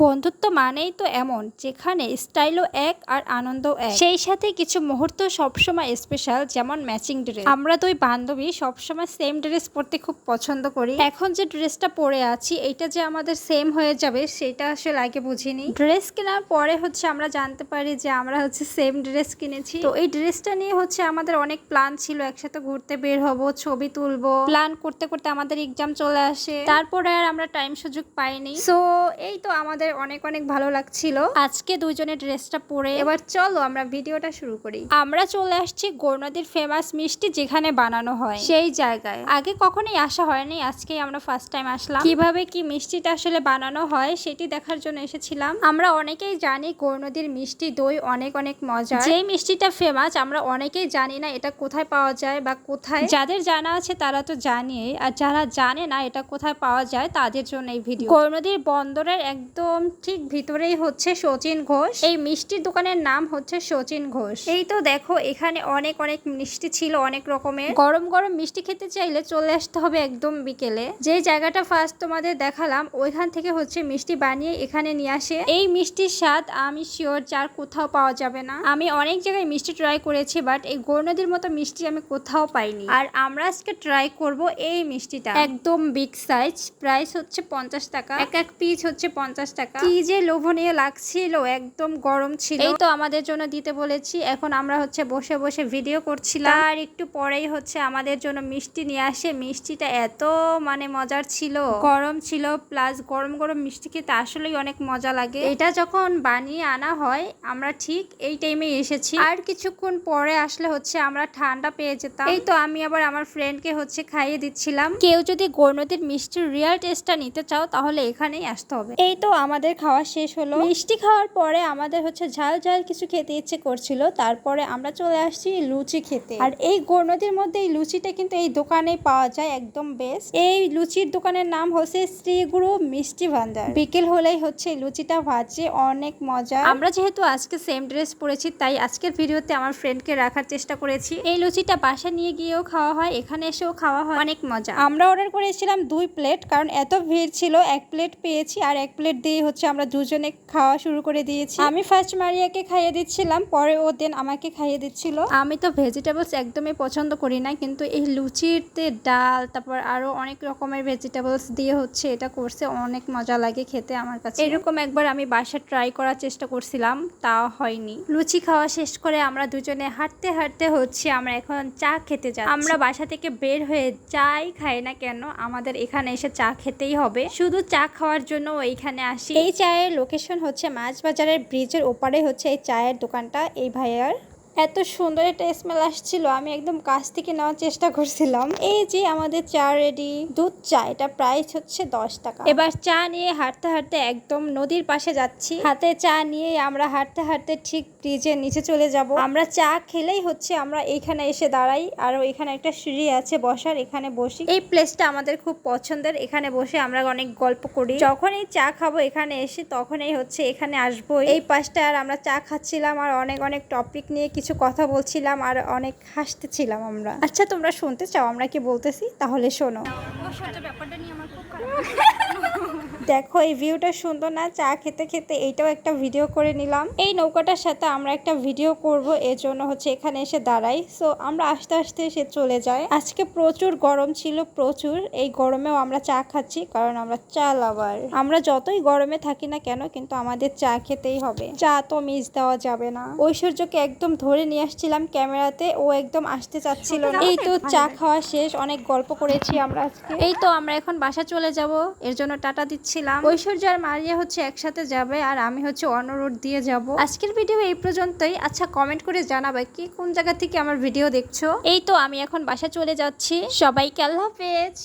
বন্ধুত্ব মানেই তো এমন যেখানে স্টাইলও এক আর আনন্দও এক। সেই সাথে কিছু মুহূর্ত সবসময় স্পেশাল যেমন ম্যাচিং ড্রেস আমরা দুই বান্ধবী সবসময় সেম ড্রেস পরতে খুব পছন্দ করি। এখন যে ড্রেসটা পরে আছি এইটা যে আমাদের সেম হয়ে যাবে সেটা আসলে আগে বুঝিনি। ড্রেস কেনার পরে হচ্ছে আমরা জানতে পারি যে আমরা হচ্ছে সেম ড্রেস কিনেছি। তো এই ড্রেসটা নিয়ে হচ্ছে আমাদের অনেক প্ল্যান ছিল একসাথে ঘুরতে বের হব ছবি তুলবো। প্ল্যান করতে করতে আমাদের এক্সাম চলে আসে। তারপরে আর আমরা টাইম সুযোগ পাইনি। সো এই তো আমাদের অনেক অনেক ভালো লাগছিল। আজকে দুজনের ড্রেসটা পরে এবার চলো আমরা ভিডিওটা শুরু করি। আমরা চলে আসছি গৌরনদীর ফেমাস মিষ্টি যেখানে বানানো হয়। সেই জায়গায়। আগে কখনোই আসা হয়নি আজকেই আমরা ফার্স্ট টাইম আসলাম। কীভাবে কি মিষ্টিটা আসলে বানানো হয় সেটি দেখার জন্য এসেছিলাম। আমরা অনেকেই জানি গৌরনদীর মিষ্টি দই অনেক অনেক মজা যেই মিষ্টিটা ফেমাস আমরা অনেকেই জানি না এটা কোথায় পাওয়া যায় বা কোথায়। যাদের জানা আছে তারা তো জানিয়ে আর যারা জানে না এটা কোথায় পাওয়া যায় তাদের জন্য এই ভিডিও। গৌরনদীর বন্দরের একদম ঠিক ভিতরেই হচ্ছে শচীন ঘোষ। এই মিষ্টির দোকানের নাম হচ্ছে শচীন ঘোষ। এই তো দেখো, এখানে অনেক অনেক মিষ্টি ছিল অনেক রকমের। গরম গরম মিষ্টি খেতে চাইলে চলে আসতে হবে একদম বিকেলে। যে জায়গাটা ফার্স্ট তোমাদের দেখালাম, ওইখান থেকে হচ্ছে মিষ্টি বানিয়ে এখানে নিয়ে আসে। এই মিষ্টির স্বাদ আমি শিওর যার কোথাও পাওয়া যাবে না। আমি অনেক জায়গায় মিষ্টি ট্রাই করেছি বাট এই গৌরনদীর মতো মিষ্টি আমি কোথাও পাইনি। আর আমরা আজকে ট্রাই করব এই মিষ্টিটা। একদম বিগ সাইজ প্রাইস হচ্ছে পঞ্চাশ টাকা। এক এক পিস হচ্ছে পঞ্চাশ টাকা। কি যে লোভনীয় লাগছিল একদম গরম ছিল। এই তো আমাদের জন্য দিতে বলেছি এখন আমরা হচ্ছে বসে বসে ভিডিও করছিলাম। আর একটু পরেই হচ্ছে আমাদের জন্য মিষ্টি নিয়ে আসে। মিষ্টিটা এত মানে মজার ছিল। গরম ছিল প্লাস গরম গরম মিষ্টি খেতে আসলেই অনেক মজা লাগে। এটা যখন বানিয়ে আনা হয় আমরা ঠিক এই টাইমে এসেছি। আর কিছুক্ষণ পরে আসলে হচ্ছে আমরা ঠান্ডা পেয়ে যেতাম। এই তো আমি আবার আমার ফ্রেন্ডকে হচ্ছে খাইয়ে দিচ্ছিলাম। কেউ যদি গৌরনদীর মিষ্টির রিয়াল টেস্টটা নিতে চাও তাহলে এখানেই আসতে হবে। এই তো আমাদের খাওয়া শেষ হলো। মিষ্টি খাওয়ার পরে আমাদের হচ্ছে ঝাল ঝাল কিছু খেতে ইচ্ছে করছিল। তারপরে আমরা চলে আসছি লুচি খেতে। আর এই গৌরনদীর মধ্যে এই লুচিটা কিন্তু এই দোকানে পাওয়া যায় একদম বেস্ট এই লুচির দোকানের নাম হচ্ছে শ্রীগুরু মিষ্টি ভান্ডার। বিকেল হলেই হচ্ছে লুচিটা ভাজে, অনেক মজা। আমরা যেহেতু আজকে সেম ড্রেস পরেছি, তাই আজকের ভিডিওতে আমার ফ্রেন্ডকে রাখার চেষ্টা করেছি। এই লুচিটা বাসা নিয়ে গিয়েও খাওয়া হয়, এখানে এসেও খাওয়া হয়। অনেক মজা। আমরা অর্ডার করেছিলাম দুই প্লেট কারণ এত ভিড় ছিল, এক প্লেট পেয়েছি আর এক প্লেট দিয়ে হচ্ছে আমরা দুজনে খাওয়া শুরু করে দিয়েছি। আমি ফার্স্ট মারিয়াকে খাইয়ে দিচ্ছিলাম পরে ও দেন আমাকে খাইয়ে দিচ্ছিল। আমি তো ভেজিটেবলস একদমই পছন্দ করি না কিন্তু এই লুচিতে ডাল তারপর আরও অনেক রকমের ভেজিটেবলস দিয়ে হচ্ছে এটা করছে অনেক মজা লাগে খেতে আমার কাছে। এরকম একবার আমি বাসা ট্রাই করার চেষ্টা করছিলাম তা হয়নি। লুচি খাওয়া শেষ করে আমরা দুজনে হাঁটতে হাঁটতে হচ্ছে আমরা এখন চা খেতে যাই আমরা বাসা থেকে বের হয়ে চাই খাই না কেন আমাদের এখানে এসে চা খেতেই হবে। শুধু চা খাওয়ার জন্য এইখানে আসি এই চায়ের লোকেশন হচ্ছে মাছ বাজারের ব্রিজের ওপারে হচ্ছে এই চায়ের দোকানটা। এই ভাইয়ার এত সুন্দর একটা স্মেল আসছিল, আমি একদম কাছ থেকে নেওয়ার চেষ্টা করছিলাম। এই যে আমাদের চা রেডি দুধ চা, এটা প্রাইস হচ্ছে দশ টাকা। এবার চা নিয়ে হাঁটতে হাঁটতে একদম নদীর পাশে যাচ্ছি। হাতে চা নিয়ে আমরা হাঁটতে হাঁটতে ঠিক ব্রিজের নিচে চলে যাব। আমরা চা খেলেই হচ্ছে আমরা এইখানে এসে দাঁড়াই, আর এখানে একটা সিঁড়ি আছে বসার, এখানে বসি। এই প্লেসটা আমাদের খুব পছন্দের, এখানে বসে আমরা অনেক গল্প করি। যখন এই চা খাব এখানে এসে তখনই হচ্ছে এখানে আসব এই পাশটা আর আমরা চা খাচ্ছিলাম, আর অনেক অনেক টপিক নিয়ে কিছু কথা বলছিলাম আর অনেক হাসতেছিলাম আমরা। আচ্ছা তোমরা শুনতে চাও আমরা কি বলতেছি? তাহলে শোনো। দেখো, এই ভিউটা সুন্দর না? চা খেতে খেতে এইটাও একটা ভিডিও করে নিলাম। এই নৌকাটার সাথে আমরা একটা ভিডিও করব এর জন্য হচ্ছে এখানে এসে দাঁড়াই। সো আমরা আস্তে আস্তে এসে চলে যায় আজকে প্রচুর গরম ছিল, প্রচুর। এই গরমেও আমরা চা খাচ্ছি, কারণ আমরা চা লাভার আমরা যতই গরমে থাকি না কেন, কিন্তু আমাদের চা খেতেই হবে। চা তো মিস দেওয়া যাবে না। ঐশ্বর্যকে একদম ধরে নিয়ে আসছিলাম ক্যামেরাতে, ও একদম আসতে চাচ্ছিল এই তো চা খাওয়া শেষ, অনেক গল্প করেছি আমরা আজকে। এই তো, আমরা এখন বাসা চলে যাব। এর জন্য টাটা দিচ্ছিলাম ঐশ্বর্য আর মারিয়া হচ্ছে একসাথে যাবে আর আমি হচ্ছে অন্য রোড দিয়ে যাব। আজকের ভিডিও এই পর্যন্তই। আচ্ছা কমেন্ট করে জানাবে কি কোন জায়গা থেকে আমার ভিডিও দেখছ? এই তো আমি এখন বাসা চলে যাচ্ছি। সবাইকে আল্লাহ হাফেজ।